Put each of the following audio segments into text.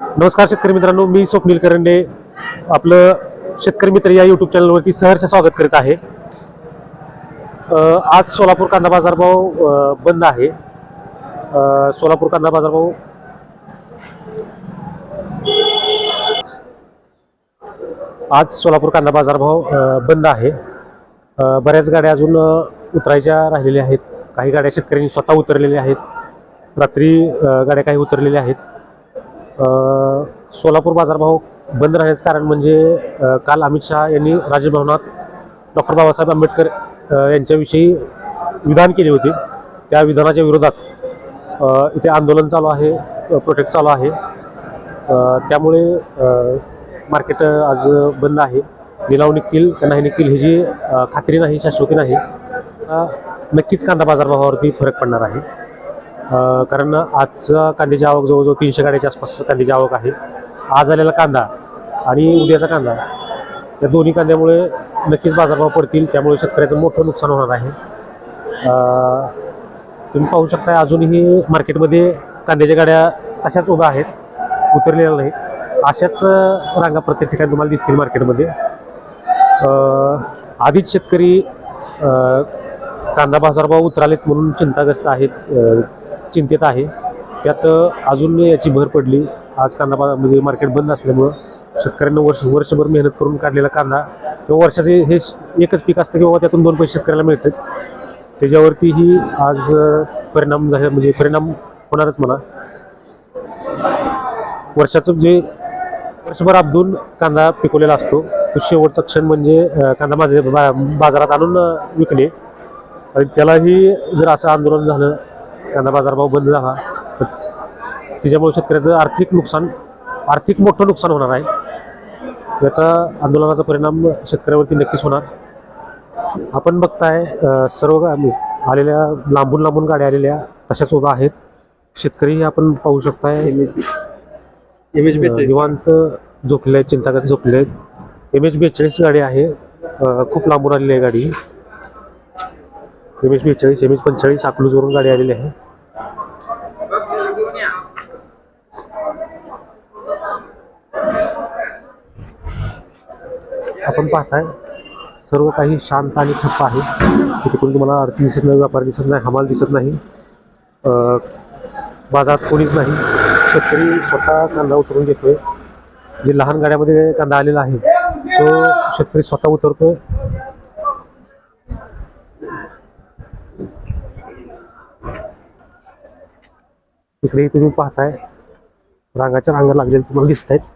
नमस्कार शेतकरी मित्रांनो मी स्वप्नील करंडे. आपलं शेतकरी मित्र या युट्यूब चॅनलवरती सहर्ष स्वागत करीत आहे. आज सोलापूर कांदा बाजारभाव बंद आहे. सोलापूर कांदा बाजारभाव आज सोलापूर कांदा बाजारभाव बंद आहे. बऱ्याच गाड्या अजून उतरायच्या राहिलेल्या आहेत. काही गाड्या शेतकऱ्यांनी स्वतः उतरलेल्या आहेत. रात्री गाड्या काही उतरलेल्या आहेत. सोलापूर बाजारभाव बंद राहण्याचं कारण म्हणजे काल अमित शहा यांनी राजभवनात डॉक्टर बाबासाहेब आंबेडकर यांच्याविषयी विधान केले होते. त्या विधानाच्या विरोधात इथे आंदोलन चालू आहे प्रोटेक्ट चालू आहे. त्यामुळे मार्केट आज बंद आहे. लिलाव निघतील का नाही निघतील ही जी खात्री नाही शाश्वती नाही. नक्कीच कांदा बाजारभावावरती फरक पडणार आहे. कारण आजचा कांद्याची आवक जवळजवळ तीनशे गाड्याच्या आसपास कांद्याची आवक आहे. आज आलेला कांदा आणि उद्याचा कांदा या दोन्ही कांद्यामुळे नक्कीच बाजारभाव पडतील. त्यामुळे शेतकऱ्याचं मोठं नुकसान होणार आहे. तुम्ही पाहू शकता अजूनही मार्केटमध्ये कांद्याच्या गाड्या तशाच उभ्या आहेत उतरलेल्या नाहीत. अशाच रांगा प्रत्येक ठिकाणी तुम्हाला दिसतील मार्केटमध्ये. आधीच शेतकरी कांदा बाजारभाव उतरालेत म्हणून चिंताग्रस्त आहेत चिंतेत आहे. त्यात अजून याची भर पडली. आज कांदा बाजार म्हणजे मार्केट बंद असल्यामुळं शेतकऱ्यांना वर्ष वर्षभर मेहनत करून काढलेला कांदा किंवा वर्षाचे हे एकच पीक असतं किंवा त्यातून दोन पैसे शेतकऱ्याला मिळतात. त्याच्यावरतीही आज परिणाम झाले म्हणजे परिणाम होणारच म्हणा. वर्षाचं जे वर्षभर अब्दून कांदा पिकवलेला असतो तो शेवटचा क्षण म्हणजे कांदा माझे बाजारात आणून विकणे. आणि त्यालाही जर असं आंदोलन झालं कांदा बाजारभाव बंद झाला तर त्याच्यामुळे शेतकऱ्याचं आर्थिक नुकसान आर्थिक मोठं नुकसान होणार आहे. याचा आंदोलनाचा परिणाम शेतकऱ्यावरती नक्कीच होणार. आपण बघताय सर्व म्हणजे आलेल्या लांबून लांबून गाड्या आलेल्या तशाच उभ्या आहेत. शेतकरीही आपण पाहू शकताय. एम एच अ, निवांत झोपलेले आहेत चिंतागत झोपलेले आहेत. एम एच बेचाळीस गाडी आहे. खूप लांबून आलेली आहे गाडी. एम एच बेचाळीस एम एच पंचेचाळीस अकलूजवरून गाडी आलेली आहे. आपण पाहताय सर्व काही शांत आणि ठप्प आहे. तिथे कोणी तुम्हाला आरती दिसत नाही व्यापारी दिसत नाही हमाल दिसत नाही. बाजारात कोणीच नाही. शेतकरी स्वतः कांदा उतरून घेतोय. जे लहान गाड्यामध्ये कांदा आलेला आहे तो शेतकरी स्वतः उतरतोय. इकडे तुम्ही पाहताय रांगाच्या रांगा लागलेल्या तुम्हाला दिसत आहेत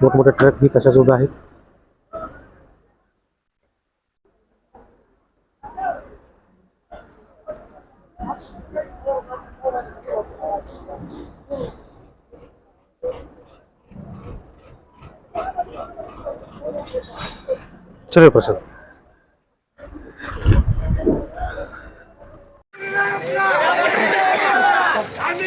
मोठमोठे ट्रक ही तशाच उभ्या आहेत चलो प्रसाद আমি